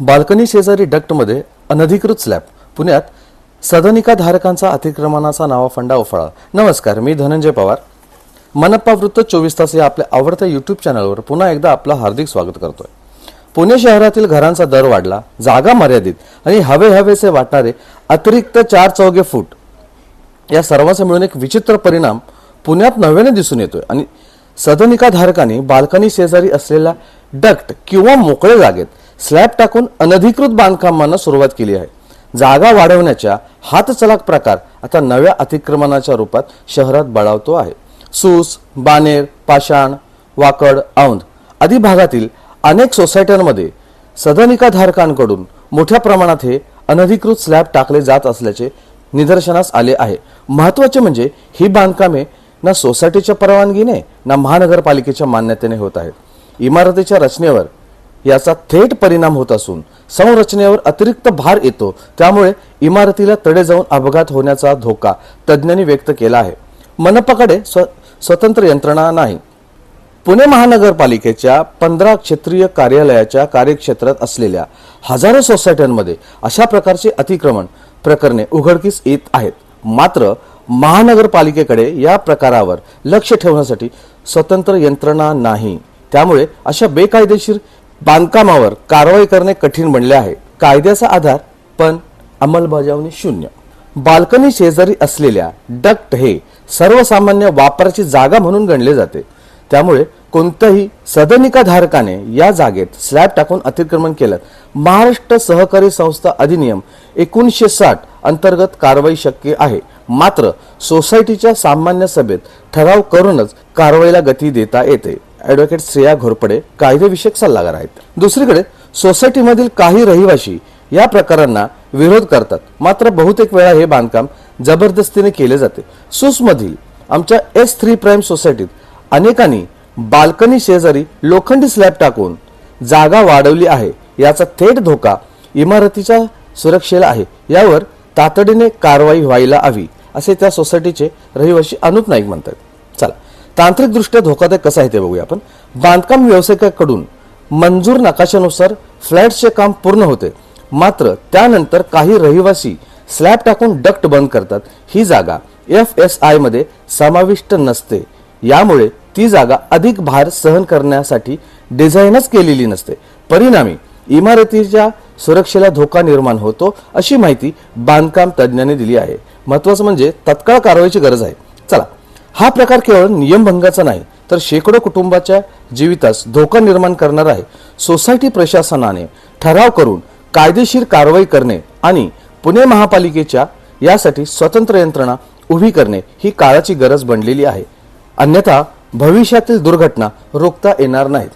Balcony शेजारी डक्टमध्ये अनधिकृत slab. पुण्यात सदनिका धारकांचा अतिक्रमणाचा नावा फंडा उफाळा. नमस्कार मी धनंजय पवार. मनप्पा वृत्त चोवीस तास या आपल्या आवडत्या युट्यूब चॅनलवर पुन्हा एकदा आपलं हार्दिक स्वागत करतोय. पुणे शहरातील घरांचा दर वाढला जागा मर्यादित आणि हवे हवेसे वाटणारे अतिरिक्त चार चौघे फूट. या सर्वांचा मिळून एक विचित्र परिणाम पुण्यात नव्याने दिसून येतोय आणि सदनिका धारकांनी बाल्कनी शेजारी असलेल्या डक्ट किंवा मोकळे जागेत स्लॅब टाकून अनधिकृत बांधकामांना सुरुवात केली आहे. जागा वाढवण्याच्या हातचलाक प्रकार आता नव्या अतिक्रमणाच्या रूपात शहरात बळावतो आहे. सूस बानेर पाषाण वाकड औंध आदी भागातील अनेक सोसायट्यांमध्ये सदनिकाधारकांकडून मोठ्या प्रमाणात हे अनधिकृत स्लॅब टाकले जात असल्याचे निदर्शनास आले आहे. महत्त्वाचे म्हणजे ही बांधकामे ना सोसायटीच्या परवानगीने ना महानगरपालिकेच्या मान्यतेने होत आहेत. इमारतीच्या रचनेवर याचा थेट परिणाम होत असून संरचनेवर अतिरिक्त भार येतो. त्यामुळे इमारतीला तडे जाऊन अपघात होण्याचा धोका तज्ज्ञांनी व्यक्त केला आहे. मनपाकडे स्व स्वतंत्र यंत्रणा नाही. पुणे महानगरपालिकेच्या पंधरा क्षेत्रीय कार्यालयाच्या कार्यक्षेत्रात असलेल्या हजारो सोसायट्यांमध्ये अशा प्रकारचे अतिक्रमण प्रकरणे उघडकीस येत आहेत. मात्र महानगरपालिकेकडे या प्रकारावर लक्ष ठेवण्यासाठी स्वतंत्र यंत्रणा नाही. त्यामुळे अशा बेकायदेशीर बांधकामावर कारवाई करणे कठीण बनले आहे. कायद्याचा आधार पण अंमलबजावणी शून्य. बाल्कनी शेजारी असलेल्या डक्ट हे सर्वसामान्य वापराची जागा म्हणून गणले जाते. त्यामुळे कोणत्याही सदनिका धारकाने या जागेत स्लॅब टाकून अतिक्रमण केलं. महाराष्ट्र सहकारी संस्था अधिनियम एकोणीसशे साठ अंतर्गत कारवाई शक्य आहे. मात्र सोसायटीच्या सामान्य सभेत ठराव करूनच कारवाईला गती देता येते. ऍडव्होकेट श्रेया घोरपडे कायदेविषयक सल्लागार आहेत. दुसरीकडे सोसायटीमधील काही रहिवाशी या प्रकारांना विरोध करतात. मात्र बहुतेक वेळा हे बांधकाम जबरदस्तीने केले जाते. सुसमधील आमच्या एस थ्री प्राईम सोसायटीत अनेकांनी बाल्कनी शेजारी लोखंडी स्लॅब टाकून जागा वाढवली आहे. याचा थेट धोका इमारतीच्या सुरक्षेला आहे. यावर तातडीने कारवाई व्हायला हवी असे त्या सोसायटीचे रहिवासी अनुप नाईक म्हणतात. चला तांत्रिकदृष्ट्या धोकादायक कसं आहे ते बघूया आपण. बांधकाम व्यावसायिकाकडून मंजूर नकाशानुसार फ्लॅटचे काम पूर्ण होते. मात्र त्यानंतर काही रहिवासी स्लॅब टाकून डक्ट बंद करतात. ही जागा एफ एस आयमध्ये समाविष्ट नसते. यामुळे ती जागा अधिक भार सहन करण्यासाठी डिझाईनच केलेली नसते. परिणामी इमारतीच्या सुरक्षेला धोका निर्माण होतो अशी माहिती बांधकाम तज्ज्ञांनी दिली आहे. महत्वाचं म्हणजे तत्काळ कारवाईची गरज आहे. चला हा प्रकार केवळ नियमभंगाचा नाही तर शेकडो कुटुंबाच्या जीवितास धोका निर्माण करणार आहे. सोसायटी प्रशासनाने ठराव करून कायदेशीर कारवाई करणे आणि पुणे महापालिकेच्या यासाठी स्वतंत्र यंत्रणा उभी करणे ही काळाची गरज बनलेली आहे. अन्यथा भविष्यातील दुर्घटना रोखता येणार नाहीत.